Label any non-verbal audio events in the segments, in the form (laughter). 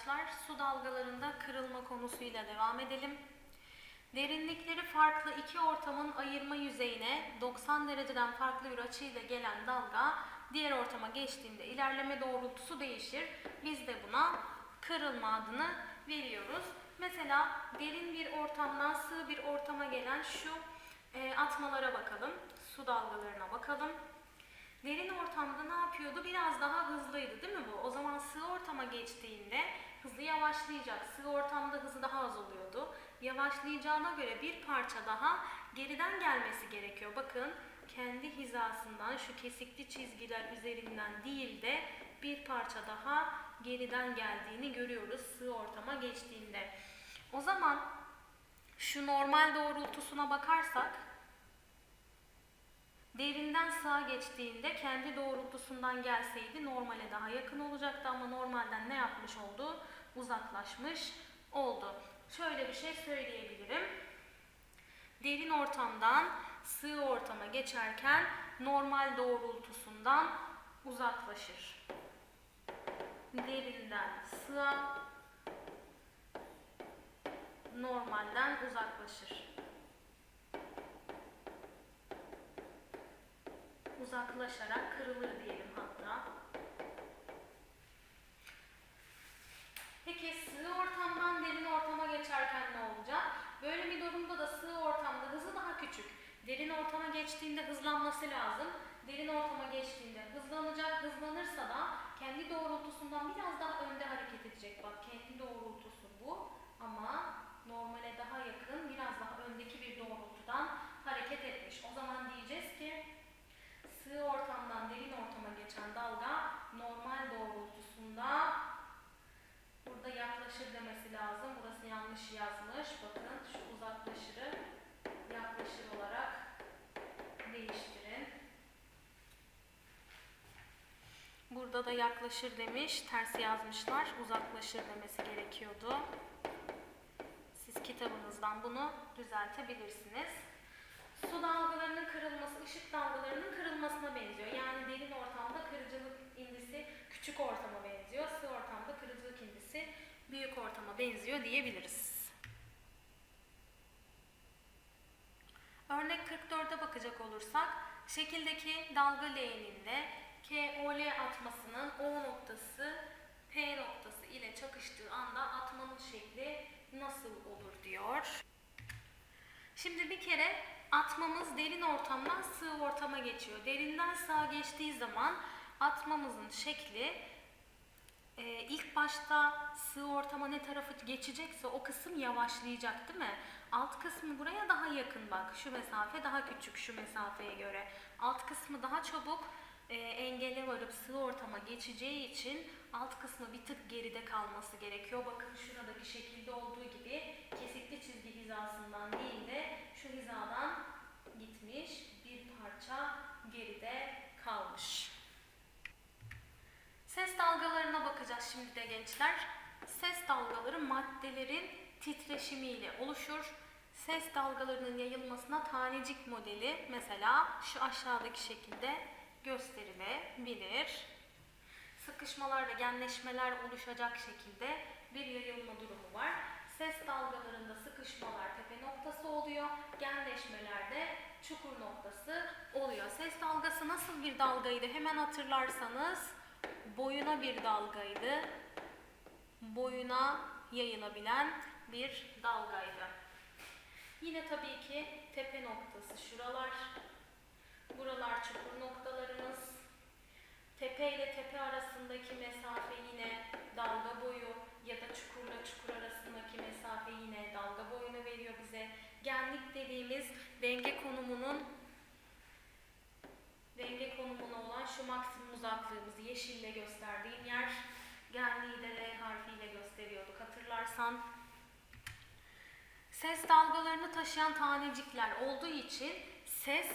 arkadaşlar. Su dalgalarında kırılma konusuyla devam edelim. Derinlikleri farklı iki ortamın ayırma yüzeyine 90 dereceden farklı bir açıyla gelen dalga diğer ortama geçtiğinde ilerleme doğrultusu değişir. Biz de buna kırılma adını veriyoruz. Mesela derin bir ortamdan sığ bir ortama gelen şu e, atmalara bakalım. Su dalgalarına bakalım. Derin ortamda ne yapıyordu? Biraz daha hızlıydı değil mi bu? O zaman sığ ortama geçtiğinde hızı yavaşlayacak. Sığ ortamda hızı daha az oluyordu. Yavaşlayacağına göre bir parça daha geriden gelmesi gerekiyor. Bakın kendi hizasından şu kesikli çizgiler üzerinden değil de bir parça daha geriden geldiğini görüyoruz sığ ortama geçtiğinde. O zaman şu normal doğrultusuna bakarsak Derinden sağa geçtiğinde kendi doğrultusundan gelseydi normale daha yakın olacaktı ama normalden ne yapmış oldu? Uzaklaşmış oldu. Şöyle bir şey söyleyebilirim. Derin ortamdan sığ ortama geçerken normal doğrultusundan uzaklaşır. Derinden sığa normalden uzaklaşır. Uzaklaşarak kırılır diyelim hatta. Peki sığ ortamdan derin ortama geçerken ne olacak? Böyle bir durumda da sığ ortamda hızı daha küçük. Derin ortama geçtiğinde hızlanması lazım. Derin ortama geçtiğinde hızlanacak. Hızlanırsa da kendi doğrultusundan biraz daha önde hareket edecek. Bak kendi doğrultusu bu ama normale daha yakın biraz daha öndeki bir doğrultudan hareket etmiş. O zaman diyeceğiz ki sığ ortamdan derin ortama geçen dalga normal doğrultusunda burada yaklaşır demesi lazım. Burası yanlış yazmış. Bakın şu uzaklaşırı yaklaşır olarak değiştirin. Burada da yaklaşır demiş. Tersi yazmışlar. Uzaklaşır demesi gerekiyordu. Siz kitabınızdan bunu düzeltebilirsiniz. Su dalgalarının kırılması, ışık dalgalarının kırılmasına benziyor. Yani derin ortamda kırıcılık indisi küçük ortama benziyor. Sığ ortamda kırıcılık indisi büyük ortama benziyor diyebiliriz. Örnek 44'e bakacak olursak, şekildeki dalga leğeninde KOL atmasının O noktası P noktası ile çakıştığı anda atmanın şekli nasıl olur diyor. Şimdi bir kere atmamız derin ortamdan sığ ortama geçiyor. Derinden sağa geçtiği zaman atmamızın şekli e, ilk başta sığ ortama ne tarafı geçecekse o kısım yavaşlayacak değil mi? Alt kısmı buraya daha yakın bak. Şu mesafe daha küçük şu mesafeye göre. Alt kısmı daha çabuk e, engele varıp sığ ortama geçeceği için alt kısmı bir tık geride kalması gerekiyor. Bakın şuradaki şekilde olduğu gibi kesikli çizgi hizasından değil de şu hizadan gitmiş bir parça geride kalmış. Ses dalgalarına bakacağız şimdi de gençler. Ses dalgaları maddelerin titreşimiyle oluşur. Ses dalgalarının yayılmasına tanecik modeli mesela şu aşağıdaki şekilde gösterilebilir. Sıkışmalar ve genleşmeler oluşacak şekilde bir yayılma durumu var. Ses dalgalarında sıkışmalar tepe noktası oluyor, genleşmelerde çukur noktası oluyor. Ses dalgası nasıl bir dalgaydı hemen hatırlarsanız boyuna bir dalgaydı. Boyuna yayılabilen bir dalgaydı. Yine tabii ki tepe noktası şuralar. Buralar çukur noktalarımız. Tepe ile tepe arasındaki mesafe yine dalga boyu ya da çukurla çukur arasındaki mesafe yine dalga boyunu veriyor bize. Genlik dediğimiz denge konumunun denge konumuna olan şu maksimum uzaklığımızı yeşille gösterdiğim yer genliği de R harfiyle gösteriyorduk hatırlarsan. Ses dalgalarını taşıyan tanecikler olduğu için ses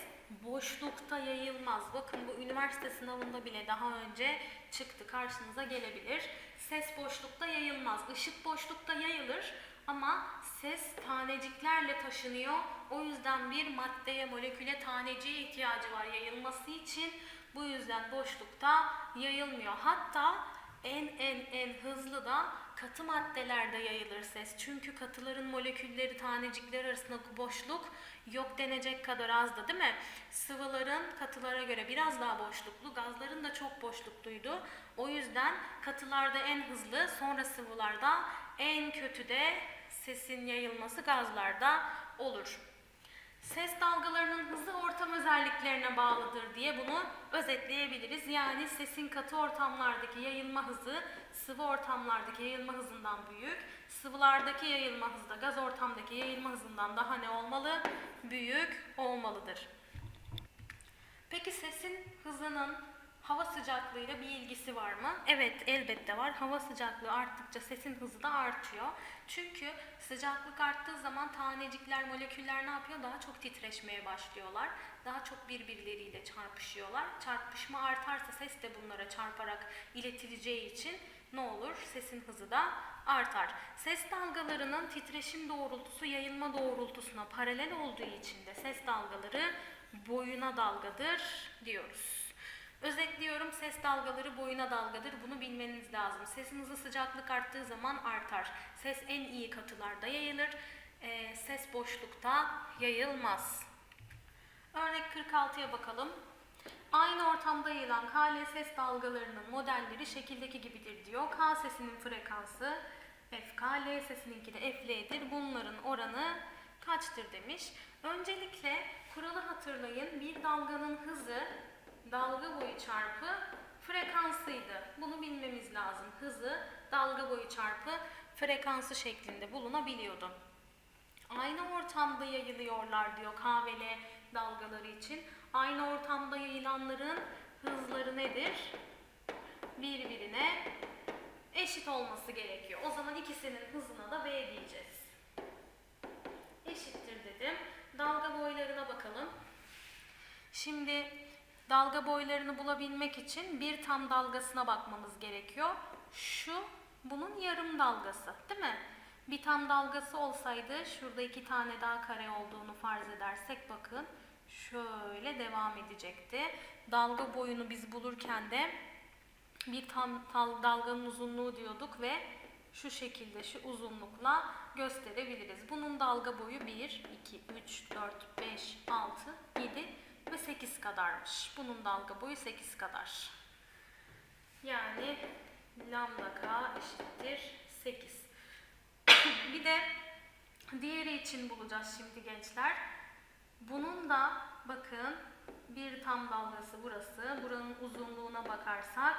boşlukta yayılmaz. Bakın bu üniversite sınavında bile daha önce çıktı karşınıza gelebilir. Ses boşlukta yayılmaz. Işık boşlukta yayılır ama ses taneciklerle taşınıyor. O yüzden bir maddeye, moleküle taneciğe ihtiyacı var yayılması için. Bu yüzden boşlukta yayılmıyor. Hatta en en en hızlı da katı maddelerde yayılır ses. Çünkü katıların molekülleri tanecikler arasındaki boşluk yok denecek kadar azdı değil mi? Sıvıların katılara göre biraz daha boşluklu, gazların da çok boşlukluydu. O yüzden katılarda en hızlı, sonra sıvılarda en kötü de sesin yayılması gazlarda olur. Ses dalgalarının hızı ortam özelliklerine bağlıdır diye bunu özetleyebiliriz. Yani sesin katı ortamlardaki yayılma hızı sıvı ortamlardaki yayılma hızından büyük, sıvılardaki yayılma hızı da gaz ortamdaki yayılma hızından daha ne olmalı? Büyük olmalıdır. Peki sesin hızının hava sıcaklığıyla bir ilgisi var mı? Evet, elbette var. Hava sıcaklığı arttıkça sesin hızı da artıyor. Çünkü sıcaklık arttığı zaman tanecikler, moleküller ne yapıyor? Daha çok titreşmeye başlıyorlar. Daha çok birbirleriyle çarpışıyorlar. Çarpışma artarsa ses de bunlara çarparak iletileceği için ne olur? Sesin hızı da artar. Ses dalgalarının titreşim doğrultusu yayılma doğrultusuna paralel olduğu için de ses dalgaları boyuna dalgadır diyoruz. Özetliyorum ses dalgaları boyuna dalgadır. Bunu bilmeniz lazım. Sesin hızı sıcaklık arttığı zaman artar. Ses en iyi katılarda yayılır. Ee, ses boşlukta yayılmaz. Örnek 46'ya bakalım. Aynı ortamda yayılan KL ses dalgalarının modelleri şekildeki gibidir diyor. K sesinin frekansı FK, L sesininki de FL'dir. Bunların oranı kaçtır demiş. Öncelikle kuralı hatırlayın. Bir dalganın hızı dalga boyu çarpı frekansıydı. Bunu bilmemiz lazım. Hızı dalga boyu çarpı frekansı şeklinde bulunabiliyordu. Aynı ortamda yayılıyorlar diyor K ve L dalgaları için. Aynı ortamda yayılanların hızları nedir? Birbirine eşit olması gerekiyor. O zaman ikisinin hızına da V diyeceğiz. Eşittir dedim. Dalga boylarına bakalım. Şimdi dalga boylarını bulabilmek için bir tam dalgasına bakmamız gerekiyor. Şu bunun yarım dalgası değil mi? Bir tam dalgası olsaydı şurada iki tane daha kare olduğunu farz edersek bakın şöyle devam edecekti. Dalga boyunu biz bulurken de bir tam dalganın uzunluğu diyorduk ve şu şekilde şu uzunlukla gösterebiliriz. Bunun dalga boyu 1, 2, 3, 4, 5, 6, 7 ve 8 kadarmış. Bunun dalga boyu 8 kadar. Yani lambda k eşittir 8. (coughs) bir de diğeri için bulacağız şimdi gençler. Bunun da bakın bir tam dalgası burası. Buranın uzunluğuna bakarsak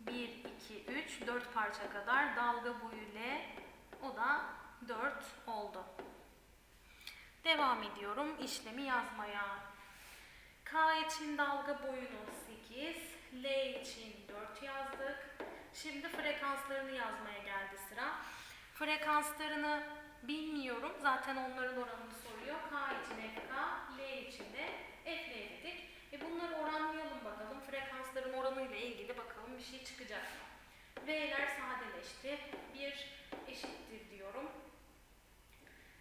1, 2, 3, 4 parça kadar dalga boyu L. O da 4 oldu. Devam ediyorum işlemi yazmaya. K için dalga boyunu 8, L için 4 yazdık. Şimdi frekanslarını yazmaya geldi sıra. Frekanslarını bilmiyorum. Zaten onların oranını soruyor. K için FK, L için de FL dedik. E bunları oranlayalım bakalım. Frekansların oranıyla ilgili bakalım bir şey çıkacak mı? V'ler sadeleşti. 1 eşittir diyorum.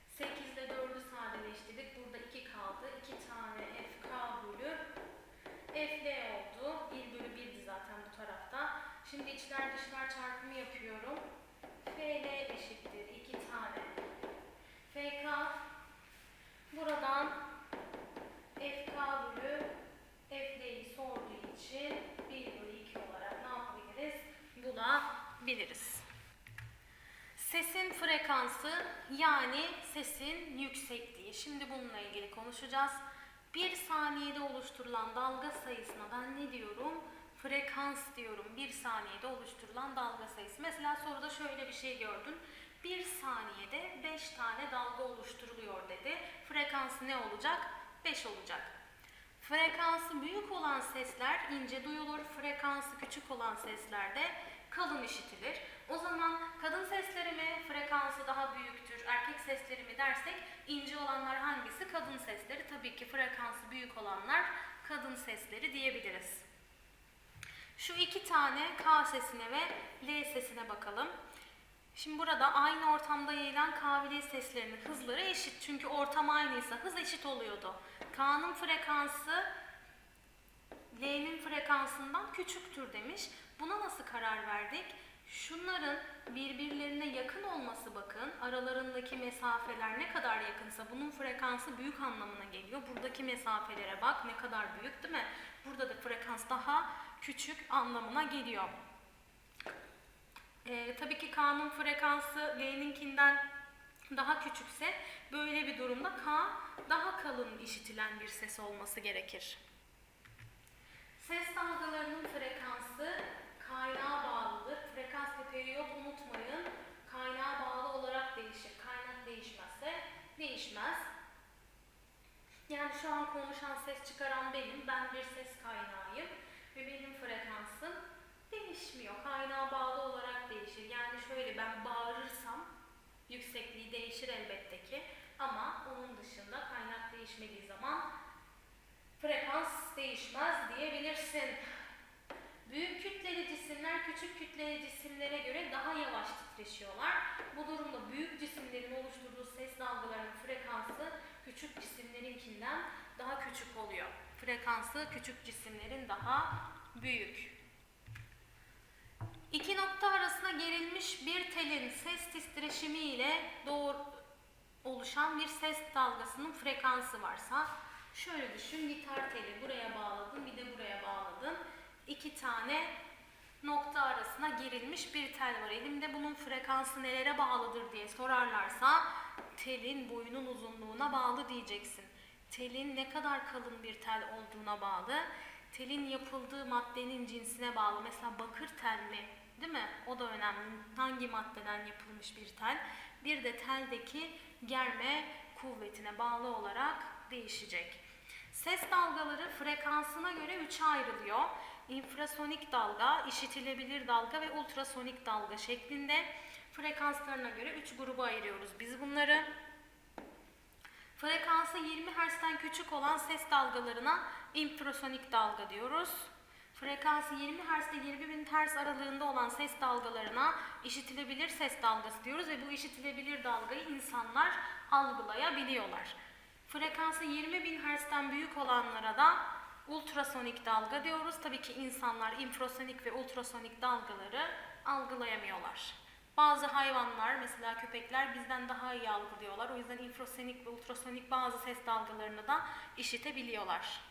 8 ile 4'ü sadeleştirdik. Burada 2 kaldı. 2 tane FL oldu. 1 bölü 1'di zaten bu tarafta. Şimdi içler dışlar çarpımı yapıyorum. FL eşittir 2 tane FK. Buradan FK bölü FL'yi sorduğu için 1 bölü 2 olarak ne yapabiliriz? Bulabiliriz. Sesin frekansı yani sesin yüksekliği. Şimdi bununla ilgili konuşacağız. Bir saniyede oluşturulan dalga sayısına ben ne diyorum? Frekans diyorum. Bir saniyede oluşturulan dalga sayısı. Mesela soruda şöyle bir şey gördün. Bir saniyede 5 tane dalga oluşturuluyor dedi. Frekansı ne olacak? 5 olacak. Frekansı büyük olan sesler ince duyulur. Frekansı küçük olan sesler de kalın işitilir. O zaman kadın sesleri mi frekansı daha büyüktür, erkek sesleri mi dersek ince olanlar hangisi? Kadın sesleri. Tabii ki frekansı büyük olanlar kadın sesleri diyebiliriz. Şu iki tane K sesine ve L sesine bakalım. Şimdi burada aynı ortamda yayılan K ve L seslerinin hızları eşit. Çünkü ortam aynıysa hız eşit oluyordu. K'nın frekansı L'nin frekansından küçüktür demiş. Buna nasıl karar verdik? Şunların birbirlerine yakın olması bakın. Aralarındaki mesafeler ne kadar yakınsa bunun frekansı büyük anlamına geliyor. Buradaki mesafelere bak ne kadar büyük değil mi? Burada da frekans daha küçük anlamına geliyor. Ee, tabii ki K'nın frekansı L'ninkinden daha küçükse böyle bir durumda K daha kalın işitilen bir ses olması gerekir. Ses dalgalarının frekansı kaynağa bağlıdır. Periyot unutmayın. Kaynağa bağlı olarak değişir. Kaynak değişmezse değişmez. Yani şu an konuşan ses çıkaran benim. Ben bir ses kaynağıyım. Ve benim frekansım değişmiyor. Kaynağa bağlı olarak değişir. Yani şöyle ben bağırırsam yüksekliği değişir elbette ki. Ama onun dışında kaynak değişmediği zaman frekans değişmez diyebilirsin. Küçük kütleli cisimlere göre daha yavaş titreşiyorlar. Bu durumda büyük cisimlerin oluşturduğu ses dalgalarının frekansı küçük cisimlerinkinden daha küçük oluyor. Frekansı küçük cisimlerin daha büyük. İki nokta arasına gerilmiş bir telin ses titreşimi ile doğru oluşan bir ses dalgasının frekansı varsa şöyle düşün gitar teli buraya bağladın bir de buraya bağladın. İki tane nokta arasına gerilmiş bir tel var. Elimde bunun frekansı nelere bağlıdır diye sorarlarsa telin boyunun uzunluğuna bağlı diyeceksin. Telin ne kadar kalın bir tel olduğuna bağlı. Telin yapıldığı maddenin cinsine bağlı. Mesela bakır tel mi? Değil mi? O da önemli. Hangi maddeden yapılmış bir tel? Bir de teldeki germe kuvvetine bağlı olarak değişecek. Ses dalgaları frekansına göre üçe ayrılıyor. İnfrasonik dalga, işitilebilir dalga ve ultrasonik dalga şeklinde frekanslarına göre üç gruba ayırıyoruz biz bunları. Frekansı 20 Hz'den küçük olan ses dalgalarına infrasonik dalga diyoruz. Frekansı 20 Hz ile 20.000 Hz aralığında olan ses dalgalarına işitilebilir ses dalgası diyoruz ve bu işitilebilir dalgayı insanlar algılayabiliyorlar. Frekansı 20.000 Hz'den büyük olanlara da ultrasonik dalga diyoruz. Tabii ki insanlar infrasonik ve ultrasonik dalgaları algılayamıyorlar. Bazı hayvanlar mesela köpekler bizden daha iyi algılıyorlar. O yüzden infrasonik ve ultrasonik bazı ses dalgalarını da işitebiliyorlar.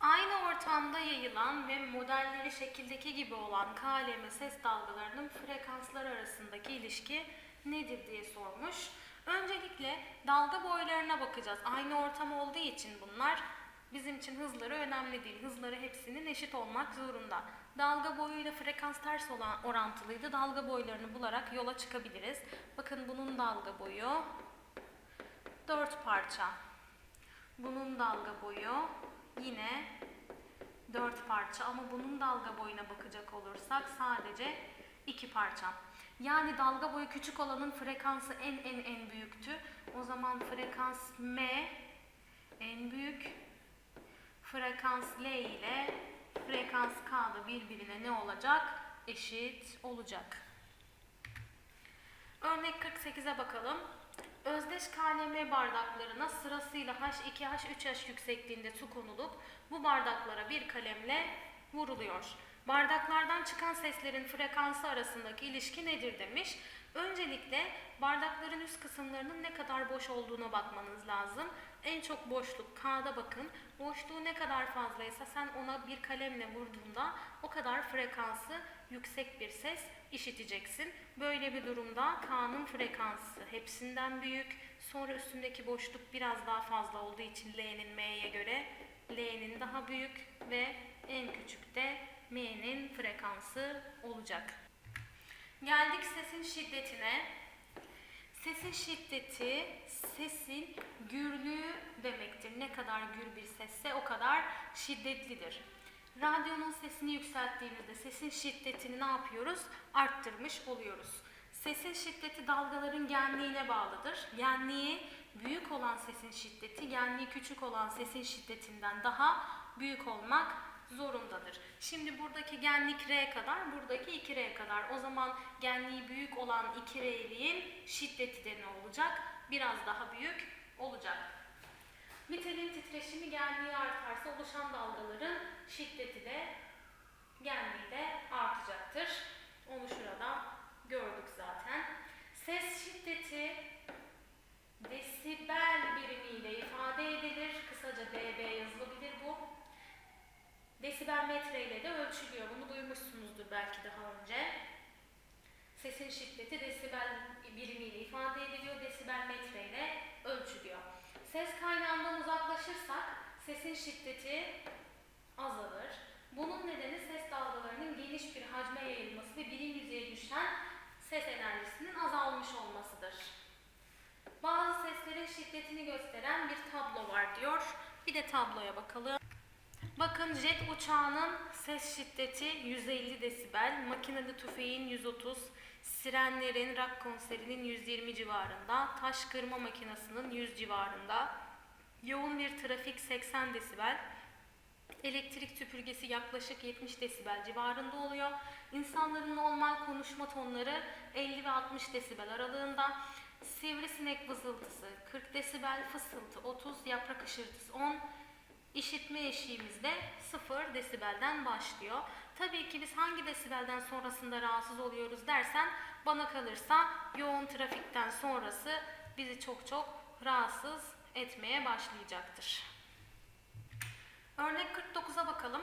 Aynı ortamda yayılan ve modelleri şekildeki gibi olan KLM ses dalgalarının frekanslar arasındaki ilişki nedir diye sormuş. Öncelikle dalga boylarına bakacağız. Aynı ortam olduğu için bunlar bizim için hızları önemli değil. Hızları hepsinin eşit olmak zorunda. Dalga boyuyla frekans ters olan orantılıydı. Dalga boylarını bularak yola çıkabiliriz. Bakın bunun dalga boyu 4 parça. Bunun dalga boyu yine 4 parça ama bunun dalga boyuna bakacak olursak sadece 2 parça. Yani dalga boyu küçük olanın frekansı en en en büyüktü. O zaman frekans M en büyük. Frekans L ile frekans K da birbirine ne olacak? Eşit olacak. Örnek 48'e bakalım. Özdeş KLM bardaklarına sırasıyla H2, H3, H yüksekliğinde su konulup bu bardaklara bir kalemle vuruluyor. Bardaklardan çıkan seslerin frekansı arasındaki ilişki nedir demiş. Öncelikle bardakların üst kısımlarının ne kadar boş olduğuna bakmanız lazım. En çok boşluk K'da bakın. Boşluğu ne kadar fazlaysa sen ona bir kalemle vurduğunda o kadar frekansı yüksek bir ses işiteceksin. Böyle bir durumda K'nın frekansı hepsinden büyük. Sonra üstündeki boşluk biraz daha fazla olduğu için L'nin M'ye göre L'nin daha büyük ve en küçük de M'nin frekansı olacak. Geldik sesin şiddetine. Sesin şiddeti sesin gürlüğü demektir. Ne kadar gür bir sesse o kadar şiddetlidir. Radyonun sesini yükselttiğimizde sesin şiddetini ne yapıyoruz? Arttırmış oluyoruz. Sesin şiddeti dalgaların genliğine bağlıdır. Genliği büyük olan sesin şiddeti, genliği küçük olan sesin şiddetinden daha büyük olmak zorundadır. Şimdi buradaki genlik R kadar, buradaki 2R kadar. O zaman genliği büyük olan 2R'liğin şiddeti de ne olacak? Biraz daha büyük olacak. Bir telin titreşimi genliği artarsa oluşan dalgaların şiddeti de genliği de artacaktır. Onu şurada gördük zaten. Ses şiddeti desibel birimiyle ifade edilir. Kısaca dB yazılabilir bu. Desibel metre ile de ölçülüyor. Bunu duymuşsunuzdur belki daha önce. Sesin şiddeti desibel birimiyle ifade ediliyor. Desibel metre ile ölçülüyor. Ses kaynağından uzaklaşırsak sesin şiddeti azalır. Bunun nedeni ses dalgalarının geniş bir hacme yayılması ve birim yüzeye düşen ses enerjisinin azalmış olmasıdır. Bazı seslerin şiddetini gösteren bir tablo var diyor. Bir de tabloya bakalım. Bakın jet uçağının ses şiddeti 150 desibel, makinalı tüfeğin 130, sirenlerin rock konserinin 120 civarında, taş kırma makinesinin 100 civarında, yoğun bir trafik 80 desibel, elektrik süpürgesi yaklaşık 70 desibel civarında oluyor. İnsanların normal konuşma tonları 50 ve 60 desibel aralığında. Sivrisinek vızıltısı 40 desibel, fısıltı 30, yaprak hışırtısı 10, İşitme eşiğimiz de 0 desibelden başlıyor. Tabii ki biz hangi desibelden sonrasında rahatsız oluyoruz dersen bana kalırsa yoğun trafikten sonrası bizi çok çok rahatsız etmeye başlayacaktır. Örnek 49'a bakalım.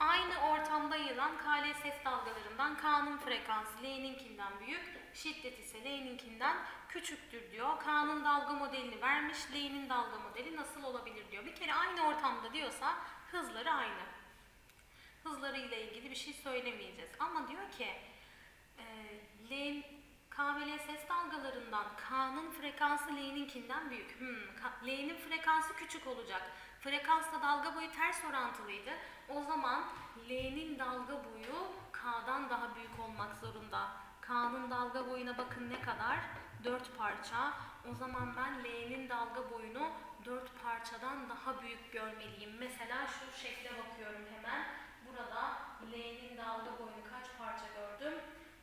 Aynı ortamda yayılan KL ses dalgalarından K'nın frekansı L'ninkinden büyük, şiddet ise L'ninkinden küçüktür diyor. K'nın dalga modelini vermiş, L'nin dalga modeli nasıl olabilir diyor. Bir kere aynı ortamda diyorsa hızları aynı. Hızları ile ilgili bir şey söylemeyeceğiz. Ama diyor ki e, K ve L ses dalgalarından K'nın frekansı L'ninkinden büyük. Hmm, L'nin frekansı küçük olacak. Frekansla dalga boyu ters orantılıydı. O zaman L'nin dalga boyu K'dan daha büyük olmak zorunda. K'nın dalga boyuna bakın ne kadar? 4 parça. O zaman ben L'nin dalga boyunu 4 parçadan daha büyük görmeliyim. Mesela şu şekle bakıyorum hemen. Burada L'nin dalga boyunu kaç parça gördüm?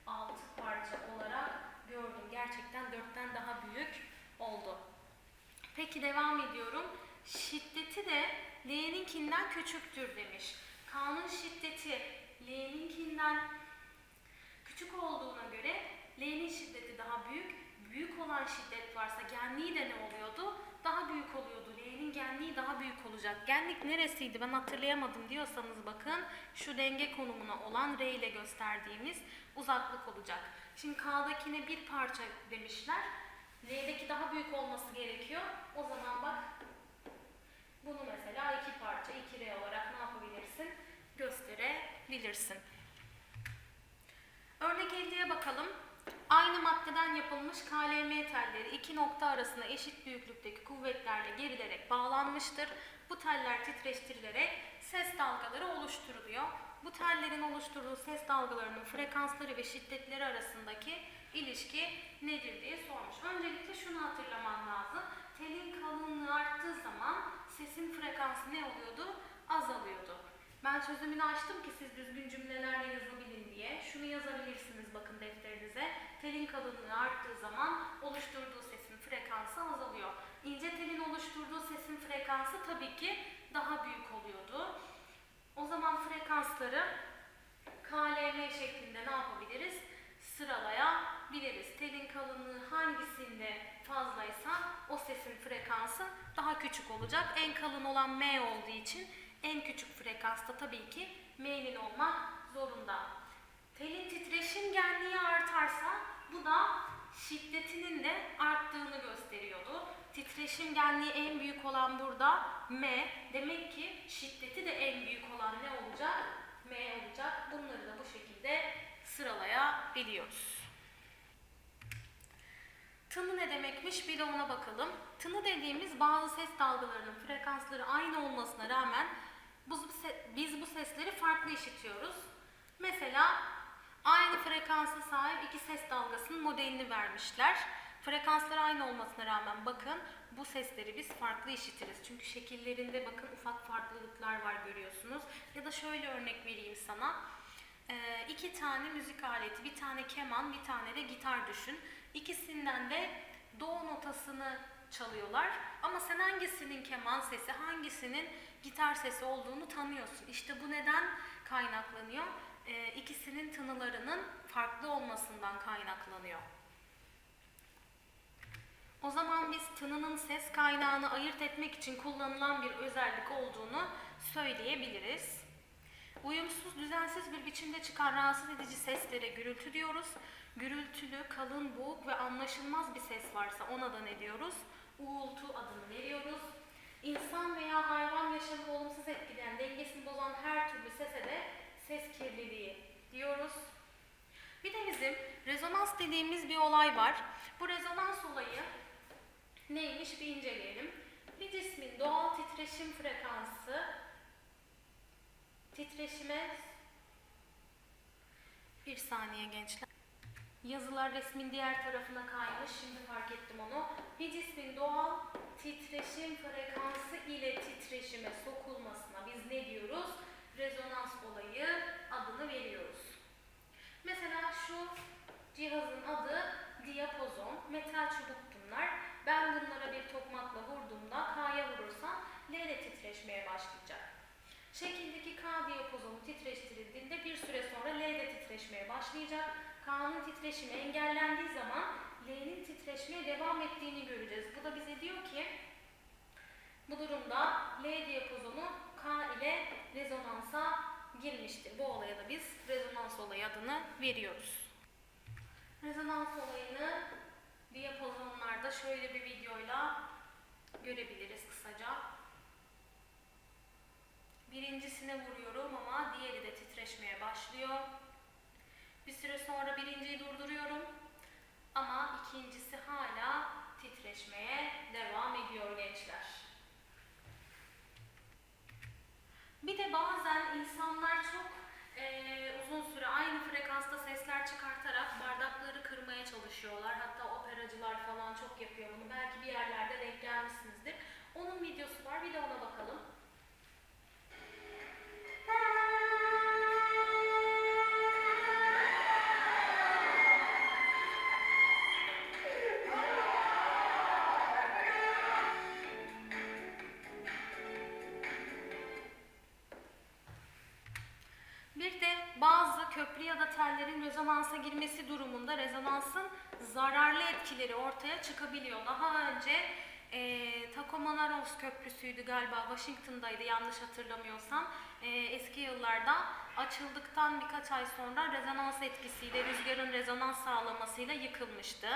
6 parça olarak gördüm. Gerçekten 4'ten daha büyük oldu. Peki devam ediyorum. Şiddeti de L'ninkinden küçüktür demiş. K'nın şiddeti L'ninkinden küçük olduğuna göre L'nin şiddeti daha büyük. Büyük olan şiddet varsa genliği de ne oluyordu? Daha büyük oluyordu. L'nin genliği daha büyük olacak. Genlik neresiydi ben hatırlayamadım diyorsanız bakın şu denge konumuna olan R ile gösterdiğimiz uzaklık olacak. Şimdi K'dakine bir parça demişler. L'deki daha büyük olması gerekiyor. O zaman bak bunu mesela iki parça, iki R olarak ne yapabilirsin? Gösterebilirsin. Örnek 50'ye bakalım. Aynı maddeden yapılmış KLM telleri iki nokta arasında eşit büyüklükteki kuvvetlerle gerilerek bağlanmıştır. Bu teller titreştirilerek ses dalgaları oluşturuluyor. Bu tellerin oluşturduğu ses dalgalarının frekansları ve şiddetleri arasındaki ilişki nedir diye sormuş. Öncelikle şunu hatırlaman lazım. Telin kalınlığı arttığı zaman sesin frekansı ne oluyordu? Azalıyordu. Ben çözümünü açtım ki siz düzgün cümlelerle yazabilin diye. Şunu yazabilirsiniz bakın defterinize. Telin kalınlığı arttığı zaman oluşturduğu sesin frekansı azalıyor. İnce telin oluşturduğu sesin frekansı tabii ki daha büyük oluyordu. O zaman frekansları KLM şeklinde ne yapabiliriz? Sıralayabiliriz. Telin kalınlığı hangisinde fazlaysa o sesin frekansı daha küçük olacak. En kalın olan M olduğu için en küçük frekansta tabii ki M'nin olmak zorunda. Telin titreşim genliği artarsa bu da şiddetinin de arttığını gösteriyordu. Titreşim genliği en büyük olan burada M. Demek ki şiddeti de en büyük olan ne olacak? M olacak. Bunları da bu şekilde sıralayabiliyoruz. Tını ne demekmiş bir de ona bakalım. Tını dediğimiz bazı ses dalgalarının frekansları aynı olmasına rağmen biz bu sesleri farklı işitiyoruz. Mesela aynı frekansa sahip iki ses dalgasının modelini vermişler. Frekansları aynı olmasına rağmen bakın bu sesleri biz farklı işitiriz. Çünkü şekillerinde bakın ufak farklılıklar var görüyorsunuz. Ya da şöyle örnek vereyim sana. Ee, iki tane müzik aleti, bir tane keman, bir tane de gitar düşün. İkisinden de do notasını çalıyorlar. Ama sen hangisinin keman sesi, hangisinin gitar sesi olduğunu tanıyorsun. İşte bu neden kaynaklanıyor? e, ikisinin tınılarının farklı olmasından kaynaklanıyor. O zaman biz tınının ses kaynağını ayırt etmek için kullanılan bir özellik olduğunu söyleyebiliriz. Uyumsuz, düzensiz bir biçimde çıkan rahatsız edici seslere gürültü diyoruz. Gürültülü, kalın, boğuk ve anlaşılmaz bir ses varsa ona da ne diyoruz? Uğultu adını veriyoruz. İnsan veya hayvan yaşamı olumsuz etkileyen, dengesini bozan her türlü sese de ses kirliliği diyoruz. Bir de bizim rezonans dediğimiz bir olay var. Bu rezonans olayı neymiş bir inceleyelim. Bir cismin doğal titreşim frekansı titreşime bir saniye gençler. Yazılar resmin diğer tarafına kaymış. Şimdi fark ettim onu. Bir cismin doğal titreşim frekansı ile titreşime sokulmasına biz ne diyoruz? Rezonans olayı adını veriyoruz. Mesela şu cihazın adı diapozon. Metal çubuk bunlar. Ben bunlara bir tokmakla vurduğumda K'ya vurursam L de titreşmeye başlayacak. Şekildeki K diyapozonu titreştirildiğinde bir süre sonra L de titreşmeye başlayacak. K'nın titreşimi engellendiği zaman L'nin titreşmeye devam ettiğini göreceğiz. Bu da bize diyor ki bu durumda L diyapozonu K ile rezonansa girmiştir. Bu olaya da biz rezonans olayı adını veriyoruz. Rezonans olayını diyapozonlarda şöyle bir videoyla görebiliriz kısaca. Birincisine vuruyorum ama diğeri de titreşmeye başlıyor. Bir süre sonra birinciyi durduruyorum ama ikincisi hala titreşmeye devam ediyor gençler. Bir de bazen insanlar çok eee, uzun süre aynı frekansta sesler çıkartarak bardakları kırmaya çalışıyorlar. Hatta operacılar falan çok yapıyor bunu. Belki bir yerlerde denk gelmişsinizdir. Onun videosu var. Bir de ona bakalım. Etkileri ortaya çıkabiliyor. Daha önce e, Takomanaros Köprüsü'ydü galiba Washington'daydı yanlış hatırlamıyorsam. E, eski yıllarda açıldıktan birkaç ay sonra rezonans etkisiyle rüzgarın rezonans sağlamasıyla yıkılmıştı.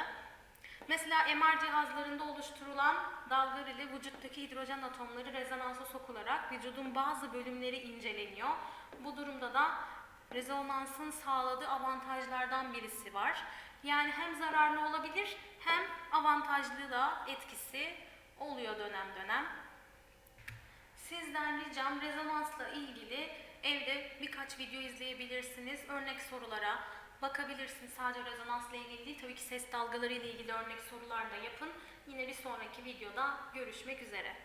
Mesela MR cihazlarında oluşturulan dalgalar ile vücuttaki hidrojen atomları rezonansa sokularak vücudun bazı bölümleri inceleniyor. Bu durumda da rezonansın sağladığı avantajlardan birisi var. Yani hem zararlı olabilir hem avantajlı da etkisi oluyor dönem dönem. Sizden ricam rezonansla ilgili evde birkaç video izleyebilirsiniz. Örnek sorulara bakabilirsiniz. Sadece rezonansla ilgili değil, tabii ki ses dalgaları ile ilgili örnek sorular da yapın. Yine bir sonraki videoda görüşmek üzere.